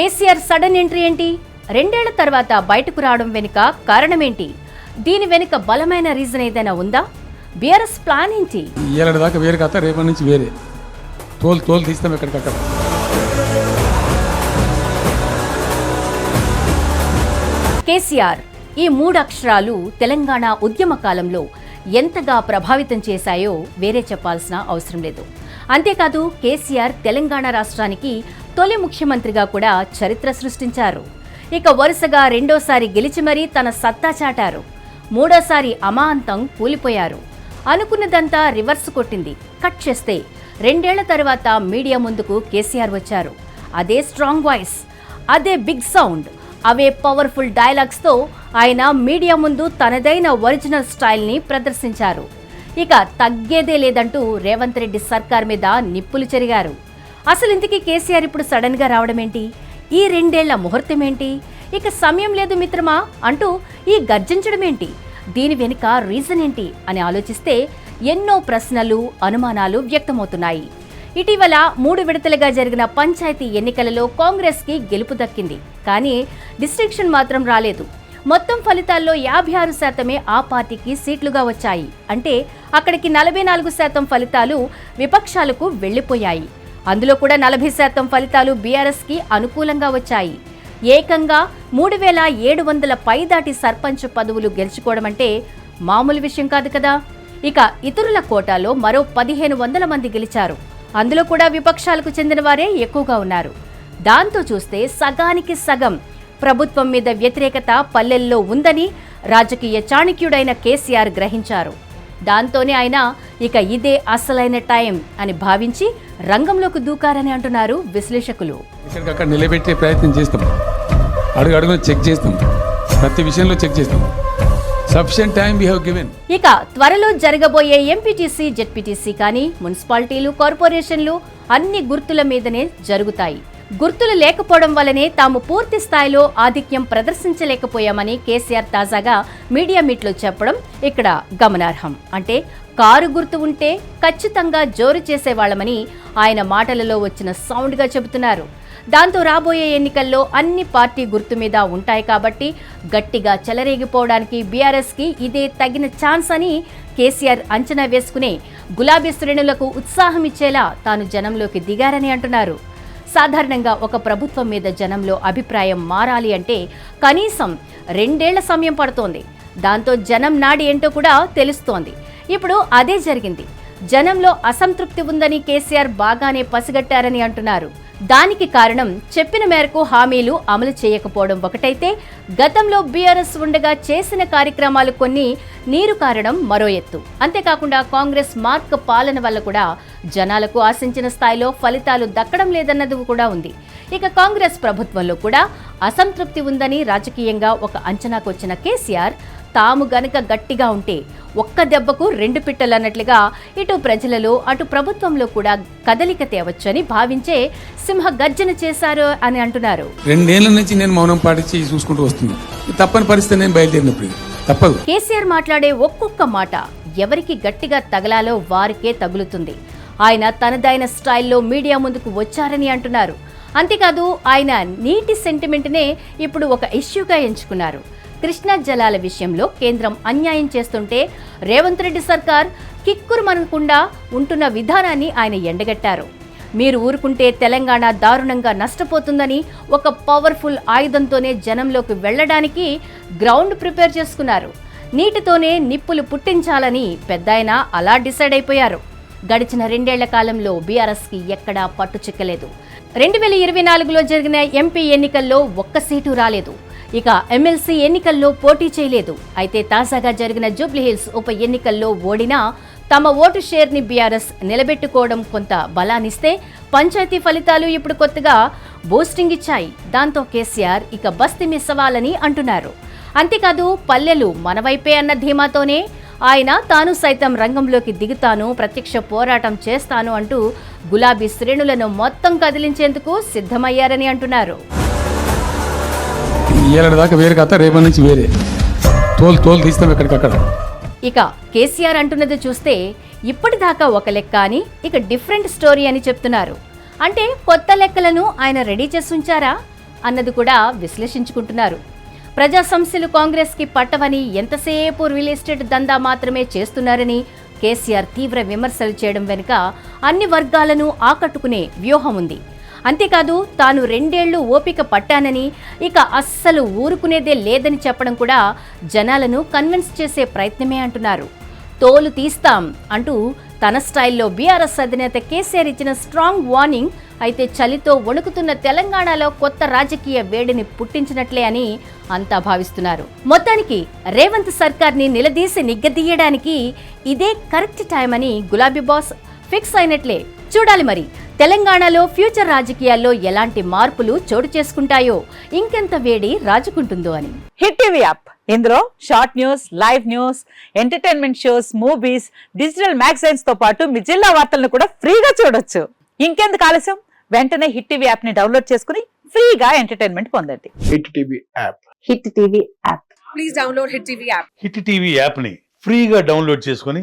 KCR sudden entry ఏంటి? రెండేళ్ళ తర్వాత బయటకు రావడం వెనుక కారణమేంటి? దీని వెనుక బలమైన రీజన్ ఏదైనా ఉందా? బీఆర్ఎస్ ప్లాన్ ఏంటి? ఏళ్ళ దాకా వేరే కథ రేపటి నుంచి వేరే. తోలు తోలు తీస్తాం ఎక్కడికక్కడ కేసీఆర్ ఈ మూడు అక్షరాలు తెలంగాణ ఉద్యమ కాలంలో ఎంతగా ప్రభావితం చేశాయో వేరే చెప్పాల్సిన అవసరం లేదు. అంతేకాదు కేసీఆర్ తెలంగాణ రాష్ట్రానికి తొలి ముఖ్యమంత్రిగా కూడా చరిత్ర సృష్టించారు. ఇక వరుసగా రెండోసారి గెలిచి మరీ తన సత్తా చాటారు. మూడోసారి అమాంతం కూలిపోయారు. అనుకున్నదంతా రివర్స్ కొట్టింది. కట్ చేస్తే రెండేళ్ళ తర్వాత మీడియా ముందుకు కేసీఆర్ వచ్చారు. అదే స్ట్రాంగ్ వాయిస్ అదే బిగ్ సౌండ్ అవే పవర్ఫుల్ డైలాగ్స్తో ఆయన మీడియా ముందు తనదైన ఒరిజినల్ స్టైల్ని ప్రదర్శించారు. ఇక తగ్గేదే లేదంటూ రేవంత్ రెడ్డి సర్కార్ మీద నిప్పులు చెరిగారు. అసలు ఇంతకీ కేసీఆర్ ఇప్పుడు సడన్గా రావడం ఏంటి ఈ రెండేళ్ళ ముహూర్తం ఏంటి ఇక సమయం లేదు మిత్రమా అంటూ ఈ గర్జించడం ఏంటి దీని వెనుక రీజన్ ఏంటి అని ఆలోచిస్తే ఎన్నో ప్రశ్నలు అనుమానాలు వ్యక్తమవుతున్నాయి. ఇటీవల మూడు విడతలుగా జరిగిన పంచాయతీ ఎన్నికలలో కాంగ్రెస్కి గెలుపు దక్కింది. కానీ డిస్ట్రిక్షన్ మాత్రం రాలేదు. మొత్తం ఫలితాల్లో యాభై ఆరు శాతమే ఆ పార్టీకి సీట్లుగా వచ్చాయి. అంటే అక్కడికి నలభై నాలుగు శాతం ఫలితాలు విపక్షాలకు వెళ్ళిపోయాయి అందులో కూడా నలభై శాతం ఫలితాలు బీఆర్ఎస్కి అనుకూలంగా వచ్చాయి. ఏకంగా మూడు వేల ఏడు వందల పైదాటి సర్పంచ్ పదవులు గెలుచుకోవడం అంటే మామూలు విషయం కాదు కదా? ఇక ఇతరుల కోటాలో మరో పదిహేను వందల మంది గెలిచారు. అందులో కూడా విపక్షాలకు చెందిన వారే ఎక్కువగా ఉన్నారు. దాంతో చూస్తే సగానికి సగం ప్రభుత్వం మీద వ్యతిరేకత పల్లెల్లో ఉందని రాజకీయ చాణక్యుడైన కేసీఆర్ గ్రహించారు. దాంతోనే ఆయన ఇక ఇదే అసలైన టైం అని భావించి రంగంలోకి దూకారని అంటున్నారు విశ్లేషకులు. ఎక్కడికక్కడ నిలబెట్టే ప్రయత్నం చేస్తాం. అడుగు అడుగున చెక్ చేస్తాం. ప్రతి విషయంలో చెక్ చేస్తాం. Sufficient time we given. ఇక త్వరలో జరగబోయే ఎంపీటీసీ జెడ్పీటీసీ కానీ మున్సిపాలిటీలు కార్పొరేషన్లు అన్ని గుర్తుల మీదనే జరుగుతాయి. గుర్తులు లేకపోవడం వల్లనే తాము పూర్తి స్థాయిలో ఆధిక్యం ప్రదర్శించలేకపోయామని కేసీఆర్ తాజాగా మీడియా మీట్లో చెప్పడం ఇక్కడ గమనార్హం. అంటే కారు గుర్తు ఉంటే ఖచ్చితంగా జోరు చేసేవాళ్ళమని ఆయన మాటలలో వచ్చిన సౌండ్గా చెబుతున్నారు. దాంతో రాబోయే ఎన్నికల్లో అన్ని పార్టీ గుర్తు మీద ఉంటాయి కాబట్టి గట్టిగా చెలరేగిపోవడానికి బీఆర్ఎస్కి ఇదే తగిన ఛాన్స్ అని కేసీఆర్ అంచనా వేసుకునే గులాబీ శ్రేణులకు ఉత్సాహం ఇచ్చేలా తాను జనంలోకి దిగారని అంటున్నారు. సాధారణంగా ఒక ప్రభుత్వం మీద జనంలో అభిప్రాయం మారాలి అంటే కనీసం రెండేళ్ళ సమయం పడుతోంది. దాంతో జనం నాడి ఏంటో కూడా తెలుస్తోంది. ఇప్పుడు అదే జరిగింది. జనంలో అసంతృప్తి ఉందని కేసీఆర్ బాగానే పసిగట్టారని అంటున్నారు. దానికి కారణం చెప్పిన మేరకు హామీలు అమలు చేయకపోవడం ఒకటైతే గతంలో బీఆర్ఎస్ ఉండగా చేసిన కార్యక్రమాలు కొన్ని నీరు కారడం మరో ఎత్తు. అంతేకాకుండా కాంగ్రెస్ మార్క్ పాలన వల్ల కూడా జనాలకు ఆశించిన స్థాయిలో ఫలితాలు దక్కడం లేదన్నది కూడా ఉంది. ఇక కాంగ్రెస్ ప్రభుత్వంలో కూడా అసంతృప్తి ఉందని రాజకీయంగా ఒక అంచనాకొచ్చిన కేసీఆర్ తాము గనక గట్టిగా ఉంటే ఒక్క దెబ్బకు రెండు పిట్టలు అన్నట్లుగా ఇటు ప్రజలలో అటు ప్రభుత్వంలో కూడా కదలిక తేవచ్చని భావించే సింహ గర్జన చేశారు అని అంటున్నారు. రెండేళ్ళ నుంచి నేను మౌనం పాటించి చూసుకుంటూ వస్తున్నాను ఇది తప్పని పరిస్థితి నేను బయలుదేరినప్పుడు. తప్పదు. కేసీఆర్ మాట్లాడే ఒక్కొక్క మాట ఎవరికి గట్టిగా తగలాలో వారికే తగులుతుంది. ఆయన తనదైన స్టైల్లో మీడియా ముందుకు వచ్చారని అంటున్నారు. అంతేకాదు ఆయన నీటి సెంటిమెంట్నే ఇప్పుడు ఒక ఇష్యూగా ఎంచుకున్నారు. కృష్ణా జలాల విషయంలో కేంద్రం అన్యాయం చేస్తుంటే రేవంత్ రెడ్డి సర్కార్ కిక్కురుమనకుండా ఉంటున్న విధానాన్ని ఆయన ఎండగట్టారు. మీరు ఊరుకుంటే తెలంగాణ దారుణంగా నష్టపోతుందని ఒక పవర్ఫుల్ ఆయుధంతోనే జనంలోకి వెళ్ళడానికి గ్రౌండ్ ప్రిపేర్ చేసుకున్నారు. నీటితోనే నిప్పులు పుట్టించాలని పెద్దాయన అలా డిసైడ్ అయిపోయారు. గడిచిన రెండేళ్ళ కాలంలో బీఆర్ఎస్కి ఎక్కడా పట్టు చిక్కలేదు రెండు వేల ఇరవై నాలుగులో జరిగిన ఎంపీ ఎన్నికల్లో ఒక్క సీటు రాలేదు. ఇక ఎమ్మెల్సీ ఎన్నికల్లో పోటీ చేయలేదు. అయితే తాజాగా జరిగిన జూబ్లీహిల్స్ ఉప ఎన్నికల్లో ఓడినా తమ ఓటు షేర్ని బీఆర్ఎస్ నిలబెట్టుకోవడం కొంత బలాన్నిస్తే పంచాయతీ ఫలితాలు ఇప్పుడు కొత్తగా బూస్టింగ్ ఇచ్చాయి. దాంతో కేసీఆర్ ఇక బస్తి మిస్ అవ్వాలని అంటున్నారు. అంతేకాదు పల్లెలు మనవైపే అన్న ధీమాతోనే ఆయన తాను సైతం రంగంలోకి దిగుతాను ప్రత్యక్ష పోరాటం చేస్తాను అంటూ గులాబీ శ్రేణులను మొత్తం కదిలించేందుకు సిద్ధమయ్యారని అంటున్నారు. ఏళ్ళ దాకా వేరే కథ రేపటి నుంచి వేరే. తోలు తోలు తీస్తాం ఎక్కడికక్కడ ఇక కేసీఆర్ అంటున్నది చూస్తే ఇప్పటిదాకా ఒక లెక్క అని ఇక డిఫరెంట్ స్టోరీ అని చెప్తున్నారు. అంటే కొత్త లెక్కలను ఆయన రెడీ చేసి ఉంచారా అన్నది కూడా విశ్లేషించుకుంటున్నారు. ప్రజా సమస్యలు కాంగ్రెస్కి పట్టవని ఎంతసేపు రియల్ ఎస్టేట్ దందా మాత్రమే చేస్తున్నారని కేసీఆర్ తీవ్ర విమర్శలు చేయడం వెనుక అన్ని వర్గాలను ఆకట్టుకునే వ్యూహం ఉంది. అంతేకాదు తాను రెండేళ్ళు ఓపిక పట్టానని ఇక అస్సలు ఊరుకునేదే లేదని చెప్పడం కూడా జనాలను కన్విన్స్ చేసే ప్రయత్నమే అంటున్నారు. తోలు తీస్తాం అంటూ తన స్టైల్లో బీఆర్ఎస్ అధినేత కేసీఆర్ ఇచ్చిన స్ట్రాంగ్ వార్నింగ్ అయితే చలితో వణుకుతున్న తెలంగాణలో కొత్త రాజకీయ వేడిని పుట్టించినట్లే అని అంతా భావిస్తున్నారు. మొత్తానికి రేవంత్ సర్కార్ని నిలదీసి నిగ్గదీయడానికి ఇదే కరెక్ట్ టైం అని గులాబీ బాస్ ఫిక్స్ అయినట్లే. చూడాలి మరి. తెలంగాణలో ఫ్యూచర్ రాజకీయాల్లో ఎలాంటి మార్పులు చోటు చేసుకుంటాయో ఇంకెంత వేడి రాజుకుంటుందో అని. Hit TV app. ఇందులో short news live news entertainment shows movies digital మ్యాగజైన్స్తో పాటు మీ జిల్లా వార్తలను కూడా ఫ్రీగా చూడొచ్చు. ఇంకెందుకు ఆలస్యం? వెంటనే హిట్ టీవీ యాప్ని డౌన్లోడ్ చేసుకుని ఫ్రీగా ఎంటర్టైన్మెంట్ పొందండి. Hit TV app. Hit TV app. Please download Hit TV app. Hit TV యాప్ని ఫ్రీగా డౌన్లోడ్ చేసుకొని